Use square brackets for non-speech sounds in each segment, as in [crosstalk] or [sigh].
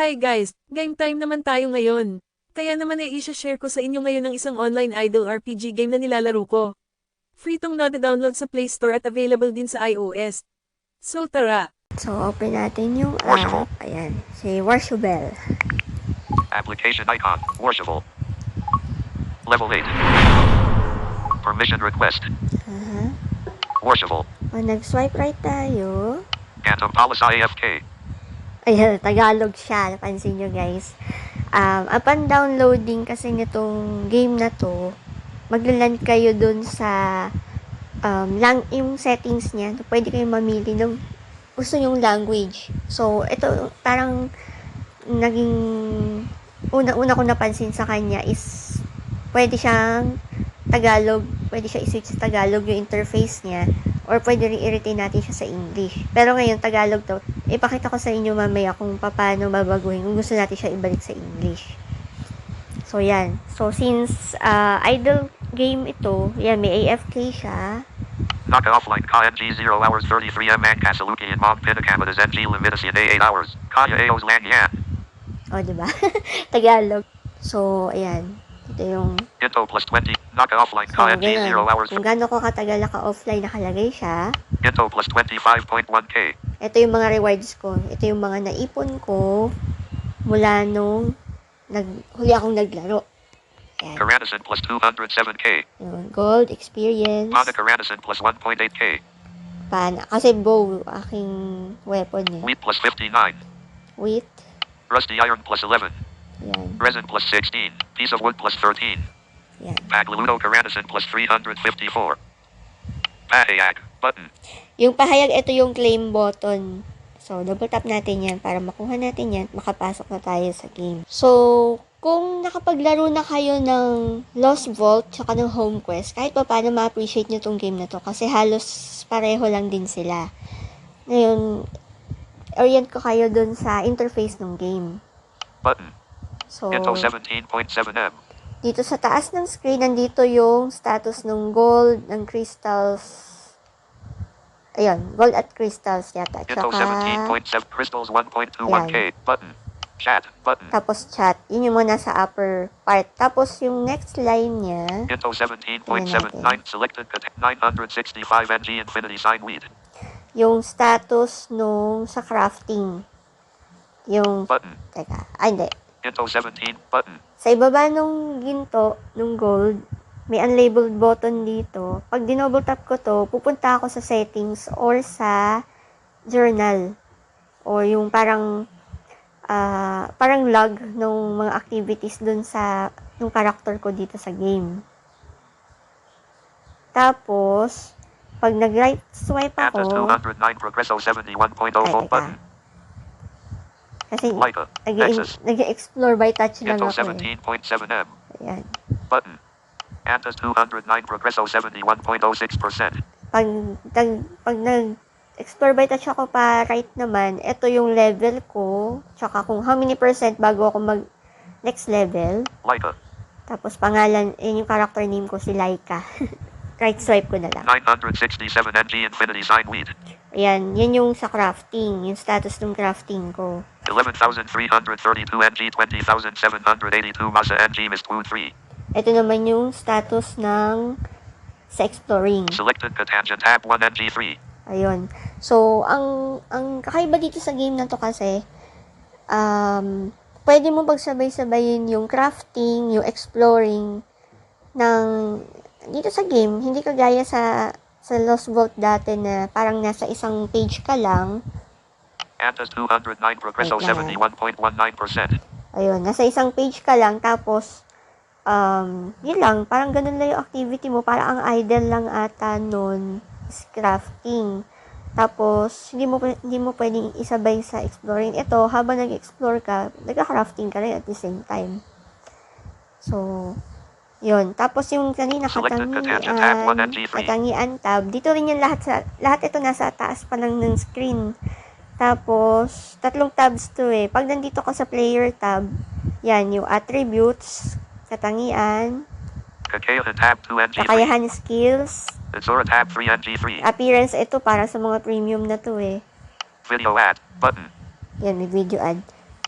Hi guys, game time naman tayo ngayon. Kaya naman ay isa-share ko sa inyo ngayon ng isang online idle RPG game na nilalaro ko. Free tong na-download sa Play Store at available din sa iOS. So tara! So, open natin yung app. Ayan, si Worshipful. Application icon. Worshipful. Level 8. Permission request. Aha. Worshipful. O, nag-swipe right tayo. Phantom Policy AFK. Ayan, Tagalog siya. Napansin nyo guys. Um, upon downloading kasi nitong game na to, maglaland kayo dun sa um, lang, yung settings niya. Pwede kayong mamili ng gusto yung language. So, ito parang naging una-una ko napansin sa kanya is pwede siyang Tagalog, pwede siya i-switch sa Tagalog yung interface niya or pwede rin i-retain natin siya sa English. Pero ngayon, Tagalog to. Ipakita ko sa inyo mamaya kung paano babaguhin kung gusto natin siya ibalik sa English. So, yan. So, since uh, idle game ito, yan, may AFK siya. Naka offline KNG 0 hours 33 M and Kasaluki and Mom Pinakamadas NG Limitacy Day 8 hours. Kaya Aos Lang Yan. O, di ba? [laughs] Tagalog. So, ayan. Ito yung Into plus 20. Naka offline so, KNG 0 ganun. hours. Kung gaano ko katagal naka-offline nakalagay siya. Into plus 25.1k. Ito yung mga rewards ko. Ito yung mga naipon ko mula nung nag, huli akong naglaro. Ayan. Karanison plus 207k. Yun. Gold, experience, Pana Karanison plus 1.8k. pana. Kasi bow, aking weapon eh. Wheat plus 59. Wheat. Rusty Iron plus 11. Resin plus 16. Piece of wood plus 13. Yan. Pagludo Karanison plus 354. Pahayak. Button. Yung pahayag, ito yung claim button. So, double tap natin yan para makuha natin yan. Makapasok na tayo sa game. So, kung nakapaglaro na kayo ng Lost Vault tsaka ng Home Quest, kahit pa paano ma-appreciate nyo tong game na to kasi halos pareho lang din sila. Ngayon, orient ko kayo dun sa interface ng game. Button. So, Into 17.7M. dito sa taas ng screen, nandito yung status ng gold, ng crystals. Ayun, gold at crystals yata. Into Tsaka, 17.7 crystals 1.21k. Button. Chat. Button. tapos chat. Yun yung muna sa upper part. Tapos yung next line niya, Into 17.79 selected cat 965 NG infinity sign weed. yung status nung sa crafting. Yung, Button. teka, ay hindi. Into 17 button. Sa ibaba nung ginto, nung gold, may unlabeled button dito. Pag dinoble tap ko to, pupunta ako sa settings or sa journal. Or yung parang ah, parang log ng mga activities dun sa yung character ko dito sa game. Tapos, pag nag-right swipe ako, 209 Progresso 71.00 Ay, teka. button. Kasi nag-explore by touch lang ako eh. 17.7M. Ayan. Button. Antas 209 Progresso 71.06%. pag, pag, pag nag-explore by touch ako pa right naman, ito yung level ko, tsaka kung how many percent bago ako mag next level. Leica. Tapos pangalan, yun yung character name ko, si Laika. [laughs] right swipe ko na lang. 967 NG infinity sign weed. Ayan, yun yung sa crafting, yung status ng crafting ko. 11,332 NG 20,782 Masa NG missed Woo 3. Ito naman yung status ng sa exploring. Selected Catangent tab 1 NG 3. Ayun. So, ang ang kakaiba dito sa game na to kasi, um, pwede mo pagsabay-sabayin yung crafting, yung exploring ng dito sa game. Hindi kagaya sa sa Lost Vault dati na parang nasa isang page ka lang. Antas 209 Progresso Wait lang, 71.19%. Ayun, nasa isang page ka lang tapos um, yun lang, parang ganun lang yung activity mo. Parang ang idle lang ata nun is crafting. Tapos, hindi mo, hindi mo pwedeng isabay sa exploring. Ito, habang nag-explore ka, nag-crafting ka rin at the same time. So, yun. Tapos yung kanina, Selected Catangent tab 1 katangian, NG 3. katangian tab, dito rin yung lahat sa, lahat ito nasa taas pa lang ng screen. Tapos, tatlong tabs to eh. Pag nandito ka sa player tab, yan, yung attributes, katangian, Kakayahan tab 2 NG 3. kakayahan skills, Azura tab 3 NG 3. appearance, ito para sa mga premium na to eh. Video ad. Button. Yan, may video ad.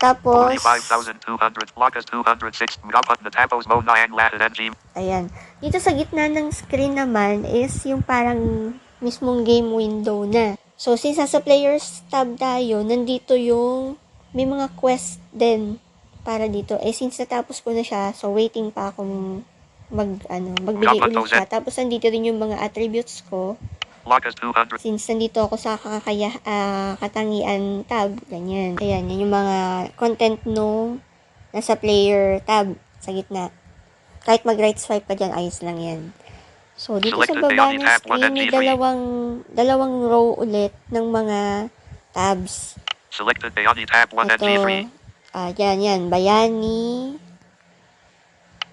Tapos, 45,200. Locus 206. Gapat na tapos mo na ang lahat ng ayan. Dito sa gitna ng screen naman is yung parang mismong game window na. So, since sa players tab tayo, nandito yung may mga quest din para dito. Eh, since natapos ko na siya, so waiting pa akong mag, ano, magbigay Dapat ulit siya. Tapos, nandito rin yung mga attributes ko. Locus 200. Since nandito ako sa kakaya, ah, katangian tab, ganyan. Ayan, yan yung mga content no nasa player tab sa gitna. Kahit mag-right swipe ka dyan, ayos lang yan. So, dito sa baba ng screen, may 1 and G3. dalawang, dalawang row ulit ng mga tabs. Selected Bayani tab 1 and G3. Ito, ah, yan, yan, Bayani,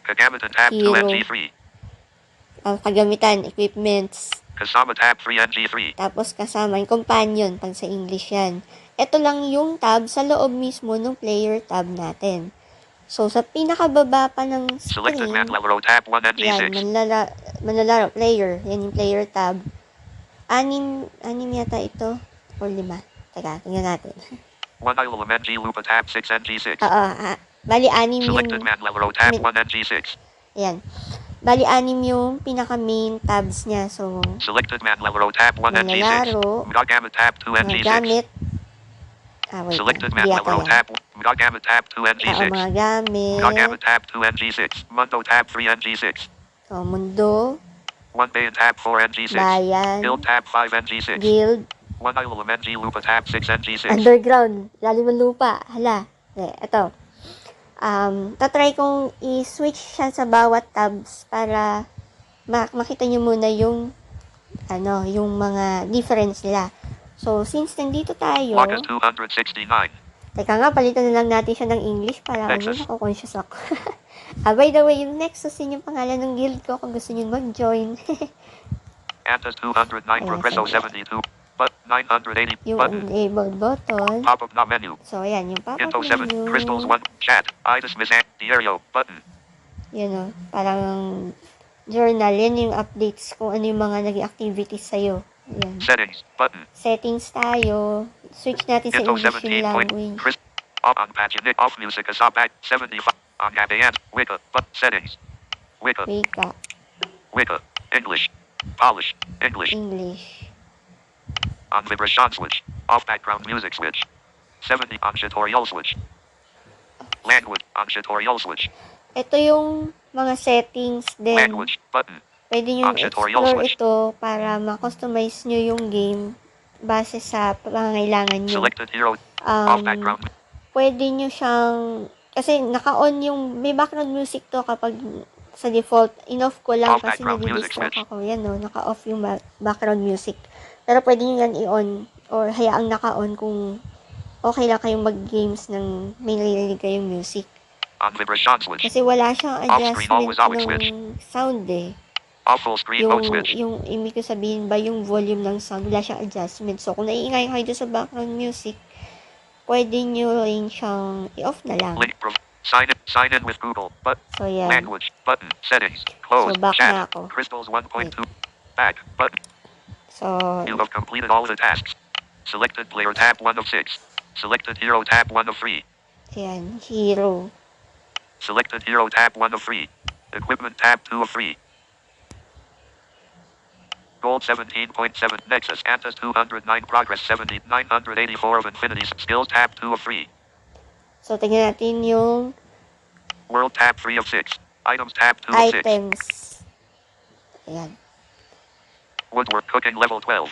Kagamitan tab 2 and Hero. G3. ah, kagamitan, equipments, Kasama tab 3 and G3. Tapos kasama yung companion, pag sa English yan. Ito lang yung tab sa loob mismo ng player tab natin. So, sa pinakababa pa ng Selected screen, Manlalaro tab 1 and yan, G6. manlala, manlalaro, player. Yan yung player tab. Anim, anim yata ito. O lima. Teka, tingnan natin. 1 Ilamen G Lupa tab 6 and G6. Oo, ah, bali anim yung, Selected Manlalaro tab Min- 1 and G6. ayan. Bali anim yung pinaka main tabs niya. So, Selected Manlalaro tab 1 and G6. manlalaro, Gagamit tab 2 and mga G6. gamit. Ah, wait. Selected Manlalaro tab. Gagamit tab 2 and Oo, G6. mga gamit. Gagamit tab 2 and G6. Mundo tab 3 and G6. So, mundo, 1 Bayan tab 4 and G6. bayan, Guild tab 5 and G6. guild, 1 Ilamen G Lupa tab 6 and G6. underground, lalim ng lupa. Hala. Eh, ito. Um, tatry kong i-switch siya sa bawat tabs para ma- makita nyo muna yung ano, yung mga difference nila. So, since nandito tayo, Locus 269. teka nga, palitan na lang natin siya ng English para ano, Nexus. ako-conscious ako. [laughs] ah, by the way, yung Nexus yun yung pangalan ng guild ko kung gusto nyo mag-join. [laughs] Antas 209 Ayan, Progresso sabi. 72. But 980 yung button. enable button. Pop up na menu. So, ayan, yung pop-up Info 7. menu. Crystals 1. Chat. I dismiss and Diario. Button. Yun o, parang journal. Yan yung updates kung ano yung mga naging activities sa'yo. Ayan. Settings. Button. Settings tayo. Switch natin sa Info English 17. yung language. Chris. Off on. Off music. Asap at 75. On Gabayan. Wicca. But settings. Wicca. Wika. Wicca. English. Polish. English. English. On vibration switch. Off background music switch. 70 on tutorial switch. Language on tutorial switch. Ito yung mga settings din. Language button. Pwede nyo explore switch. ito para ma-customize nyo yung game base sa pangangailangan nyo. Selected hero. Off Um, background. pwede nyo siyang, kasi naka-on yung, may background music to kapag sa default, in-off ko lang Off kasi switch. ako. Yan no, naka-off yung ba- background music. Pero pwede nyo yan i-on or hayaang naka-on kung okay lang kayong mag-games ng may narinig kayong music. On vibration switch. Kasi wala siyang adjustment ng sound eh. Off full screen Yung, mode switch. yung, ibig ko sabihin ba, yung volume ng sound, wala siyang adjustment. So, kung naiingay kayo doon sa background music, pwede nyo rin siyang i-off na lang. Link prov- sign in sign in with Google. But So, yan. language button. Settings. Close. So, back na Chat. ako. Crystals 1.2. Back button. So, You have completed all the tasks. Selected player tab 1 of 6. Selected hero tab 1 of 3. ayan, hero. Selected hero tab 1 of 3. Equipment tab 2 of 3. Gold 17.7 Nexus Antas 209 Progress 70 984 of Infinities Skills tab 2 of 3. So, tingnan natin yung World tab 3 of 6. Items tab 2 of 6. items. Ayan. Woodwork cooking level 12.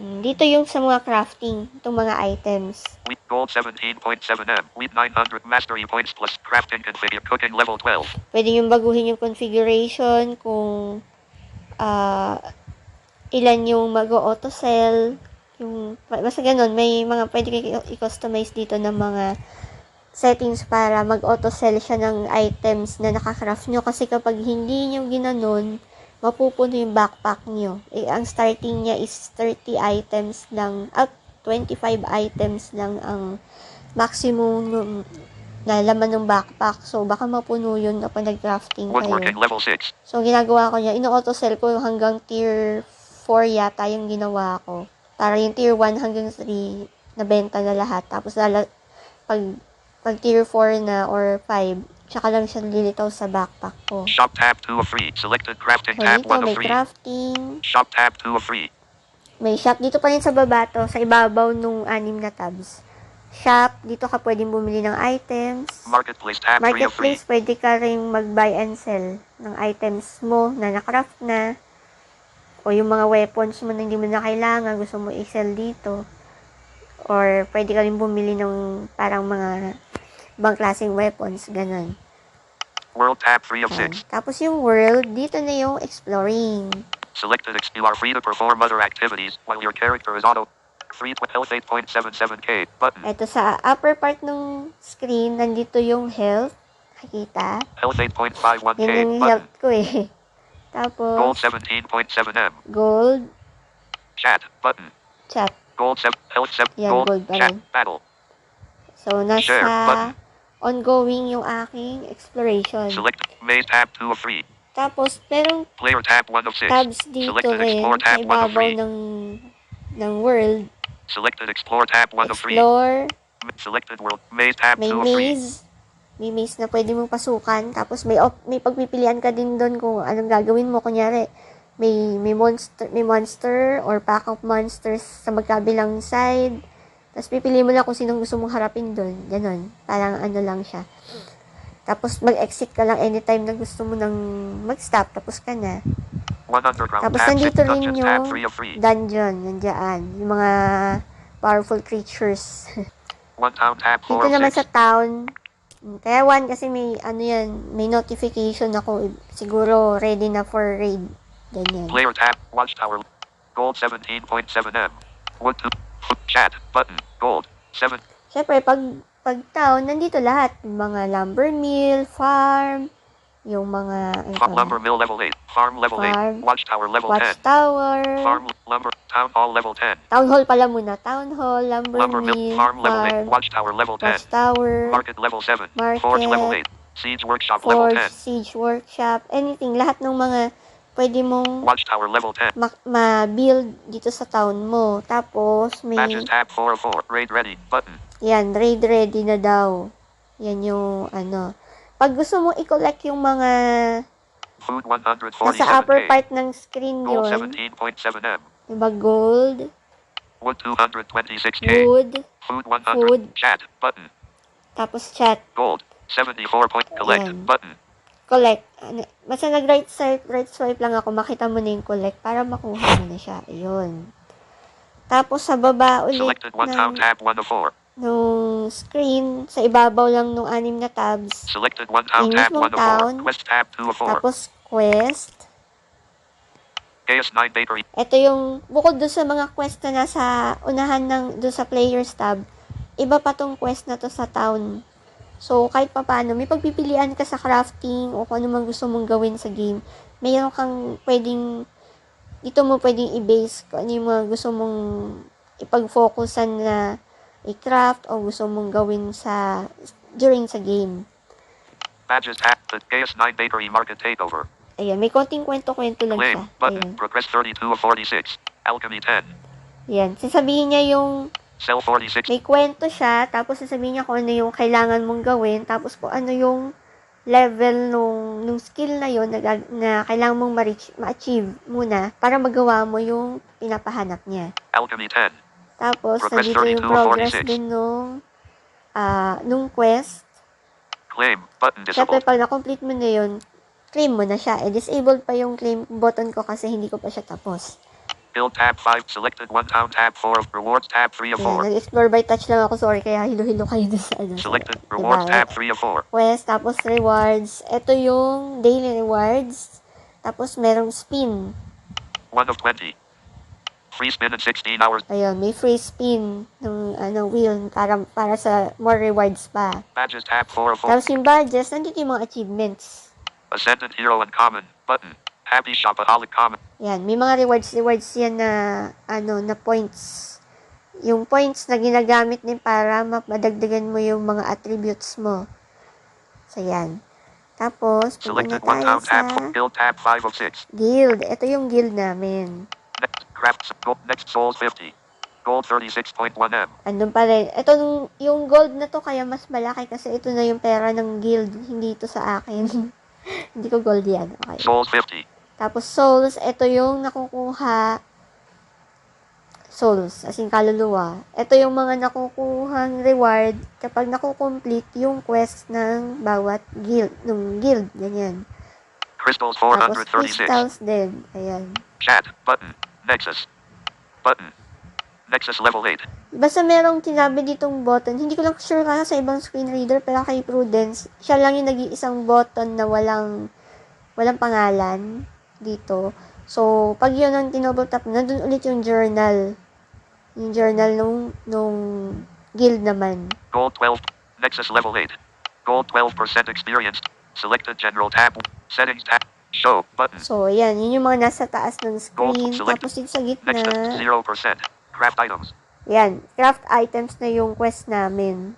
Mm, Dito yung sa mga crafting, itong mga items. Wheat gold 17.7M. Wheat 900 mastery points plus crafting configure cooking level 12. Pwede yung baguhin yung configuration kung ah ilan yung mag-auto sell yung basta ganun may mga pwede kayo i-customize dito ng mga settings para mag-auto sell siya ng items na nakakraft nyo kasi kapag hindi nyo ginanon mapupuno yung backpack nyo eh, ang starting niya is 30 items lang at 25 items lang ang maximum nung- na laman ng backpack so baka mapuno yun kapag nag-crafting kayo level 6. So, ginagawa ko niya, ino-auto sell ko hanggang tier 4 yata yung ginawa ko. Para yung tier 1 hanggang 3, nabenta na lahat. Tapos, lala, pag pag tier 4 na or 5, tsaka lang siya lilitaw sa backpack ko. Shop tab 2 of 3. Selected crafting So, tab dito 1 of may 3. crafting, Shop tab 2 of 3. may shop dito pa rin sa baba to, sa ibabaw nung anim na tabs. Shop, dito ka pwedeng bumili ng items. Marketplace tab 3 of 3. Marketplace, pwede ka rin mag-buy and sell ng items mo na nakraft na. O yung mga weapons mo na hindi mo na kailangan, gusto mo i-sell dito. Or pwede ka rin bumili ng parang mga ibang klaseng weapons, ganun. World tab 3 of Yan. 6. Tapos yung world, dito na yung exploring. Selected X. You are free to perform other activities while your character is auto. Free to health 8.77k. Button. Ito sa upper part ng screen, nandito yung health. Nakikita? Health 8.51k. Yan yung Button. health ko eh. [laughs] Gold Tapos, 17.7m. gold, Chat. Button. chat. Gold 7. Health 7. Yan, gold. gold pa Chat. rin. Battle. So, nasa Share button. Ongoing yung aking exploration. Select Maze tab 2 of 3. Tapos, merong Player tab 1 of 6. tabs dito Selected rin Explore sa tab 1 of ibabaw 3. ng, ng world. Selected Explore tab 1 of 3. Explore, Selected World. Maze tab may 2 of 3. maze. May maze na pwede mong pasukan. Tapos, may, op- may pagpipilian ka din doon kung anong gagawin mo. Kunyari, may, may monster, may monster or pack of monsters sa magkabilang side. Tapos, pipili mo lang kung sinong gusto mong harapin doon. Ganon. Parang ano lang siya. Tapos, mag-exit ka lang anytime na gusto mo nang mag-stop. Tapos ka na. Tapos, tab 6. nandito rin yung 3 of 3. dungeon. Nandiyan. Yung mga powerful creatures. [laughs] One town tab 4 Dito naman 6. sa town. Kaya one kasi may ano yan, may notification ako. Siguro ready na for raid. Ganyan. Player tab. Watchtower. Gold 17.7m. Wood 2. Foot chat. Button. Gold. 7. Siyempre, pag, pag town, nandito lahat. Mga lumber mill, farm, yung mga, ano Farm lumber mill level 8. Farm level Farm. 8. Watchtower level 10. watchtower, Farm lumber. Town hall level 10. town hall pala muna. Town hall, lumber, Lumber mill. mill, Farm level 8. farm, Watchtower level 10. watchtower, Market level 7. Market. Forge level 8. Siege workshop level forge, 10. siege workshop, anything. Lahat ng mga pwede mong Watchtower level 10. ma- ma-build dito sa town mo. Tapos, may, Matches tab 4 of 4. Raid ready. Button. yan, raid ready na daw. Yan yung, ano. Pag gusto mong i-collect yung mga Food nasa upper 147k. part ng screen Gold yun, 17.7m. diba, gold, Wood 226k. wood, Food 100. Food. Chat. Button. tapos chat, Gold. 74 point. Collect. Ayan. Button. Collect. Ano, basta nag-right swipe, right swipe lang ako, makita mo na yung collect para makuha mo na siya. Ayun. Tapos sa baba ulit Selected one ng, tab 1 of 4. nung screen, sa ibabaw lang nung anim na tabs, Selected one town tab mismong 1 of 4. town. Quest tab 2 of 4. tapos quest, KS9 Bakery. Ito yung, bukod doon sa mga quest na nasa unahan ng, doon sa players tab, iba pa tong quest na to sa town. So, kahit pa paano, may pagpipilian ka sa crafting o kung ano man gusto mong gawin sa game. Mayroon kang pwedeng, dito mo pwedeng i-base kung ano yung mga gusto mong ipag-focusan na i-craft o gusto mong gawin sa, during sa game. Badges tab. The KS9 Bakery Market Takeover. Ayan, may konting kwento-kwento lang siya. Claim. Button. Ayan. Progress 32 of 46. Alchemy 10. Ayan. Sasabihin niya yung Cell 46. may kwento siya, tapos sasabihin niya kung ano yung kailangan mong gawin, tapos kung ano yung level nung, nung skill na yon na, na kailangan mong ma-reach, ma-achieve muna para magawa mo yung pinapahanap niya. Alchemy 10. Tapos, Progress nandito yung 32 of progress 46. din nung, ah nung quest. Claim. Button Siyempre, disabled. pag na-complete mo na yun, claim mo na siya. Eh, disabled pa yung claim button ko kasi hindi ko pa siya tapos. Build tab 5. Selected one town tab 4 of rewards tab 3 of Ayan, 4. nag-explore by touch lang ako, sorry, kaya hilo-hilo kayo dun sa ano. Selected diba? rewards tab 3 of 4. quest, tapos rewards. Ito yung daily rewards. Tapos merong spin. 1 of 20. Free spin in 16 hours. Ayun, may free spin ng ano, wheel para, para sa more rewards pa. Badges tab 4 of 4. Tapos yung badges, nandito yung mga achievements. Ascendant Hero and Common. Button. Happy Shopaholic Common. Yan, may mga rewards, rewards yan na, ano, na points. Yung points na ginagamit din para mapadagdagan mo yung mga attributes mo. So, yan. Tapos, punta na tayo sa tab 4. Guild tab 5 of 6. guild. Ito yung guild namin. Next crafts. Go, next souls 50. Gold 36.1M. andun pa rin. Ito, yung gold na to kaya mas malaki kasi ito na yung pera ng guild, hindi ito sa akin. [laughs] hindi ko gold yan. Okay. Souls 50. Tapos souls, ito yung nakukuha souls, as in kaluluwa. Ito yung mga nakukuhang reward kapag nakukomplete yung quest ng bawat guild, ng guild, ganyan. Crystals Tapos 436. crystals din, ayan. Chat. Button. Nexus. Button. Nexus level 8. Basta merong tinabi ditong button, hindi ko lang sure kaya sa ibang screen reader, pero kay Prudence, siya lang yung nag-iisang button na walang, walang pangalan dito. So, pag yun ang tinouble tap, nandun ulit yung journal. Yung journal nung, nung guild naman. Gold 12. Nexus level 8. Gold 12% experienced. Selected general tab. Settings tab. Show button. So, ayan, yun yung mga nasa taas ng screen. select. Tapos dito sa gitna, 0%. Craft items. yan, craft items na yung quest namin.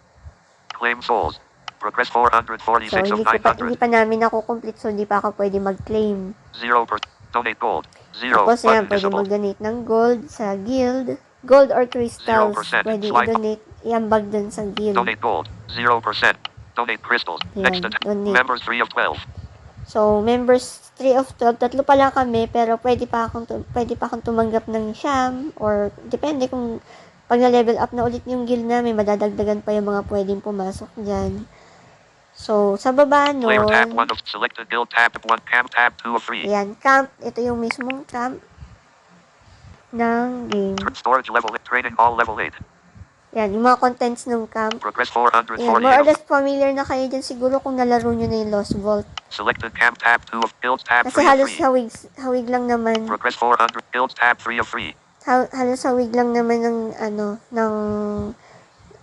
Claim souls. Progress So, 446 of hindi, ko pa, hindi 900. pa namin ako-complete, so hindi pa ako pwede mag-claim. 0 per. Donate gold. 0. Tapos yan, pwede mag-donate ng gold sa guild. Gold or crystals. 0%. Pwede i-donate, iambag dun sa guild. Donate gold. 0%. Donate crystals. Yan, Next at donate. members 3 of 12. So, members 3 of 12, tatlo pa lang kami, pero pwede pa akong, tu- pwede pa akong tumanggap ng siyam, or depende kung pag na-level up na ulit yung guild namin, madadagdagan pa yung mga pwedeng pumasok dyan. So, sa baba Player tab nun, 1 of selected guild tab 1 camp tab 2 of 3. ayan, camp, ito yung mismong camp ng game. Storage level 8. Training hall level 8. Yan, yung mga contents ng camp. Progress Yan, 448 more or less familiar na kayo dyan siguro kung nalaro nyo na yung Lost Vault. Selected camp tab 2 of builds tab Kasi 3 of halos 3. hawig, hawig lang naman, Progress 400 builds tab 3 of 3. ha, halos hawig lang naman ng, ano, ng,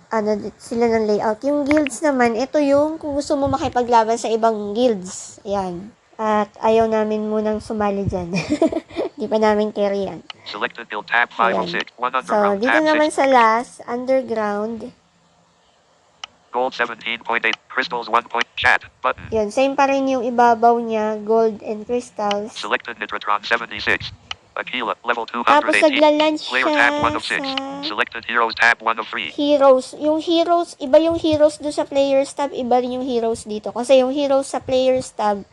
ano, sila ng layout. Yung guilds naman, ito yung kung gusto mo makipaglaban sa ibang guilds. Yan. At ayaw namin munang sumali dyan. [laughs] Di pa namin carry yan. Selected build tab 5 of Ayan. 6. 1 So, underground dito tab naman 6. sa last, underground, Gold 17.8. Crystals 1 point. Chat. Button. yun, same pa rin yung ibabaw niya, gold and crystals. Selected Nitratron 76. Aquila level Tapos 218. nagla-lunch Player siya tab 1 of 6. sa Selected heroes tab 1 of 3. heroes. Yung heroes, iba yung heroes do sa players tab, iba rin yung heroes dito. Kasi yung heroes sa players tab,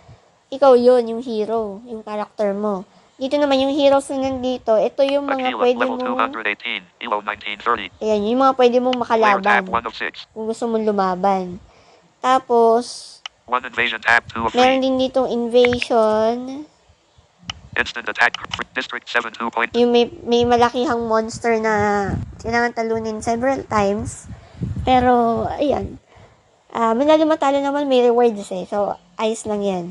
ikaw yun, yung hero, yung character mo. Dito naman yung heroes na nandito, ito yung mga Aquila pwede level mong, 218. Elo 1930. ayan, yung mga pwede mong Player tab makalaban 1 of 6. kung gusto mong lumaban. Tapos, 1 invasion tab 2 of meron 3. din ditong invasion, Instant attack. District 7 2 point. yung may, may malakihang monster na kailangan talunin several times. Pero, ayan. Ah, manalo matalo naman may rewards eh. So, ayos lang yan.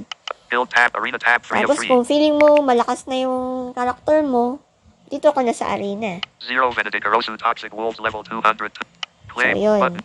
Build tab. Arena tab 3 of Tapos 3. kung feeling mo malakas na yung character mo, dito ka na sa arena. Zero Venedict Erosu Toxic Wolves level 200. Claim So, yun. button.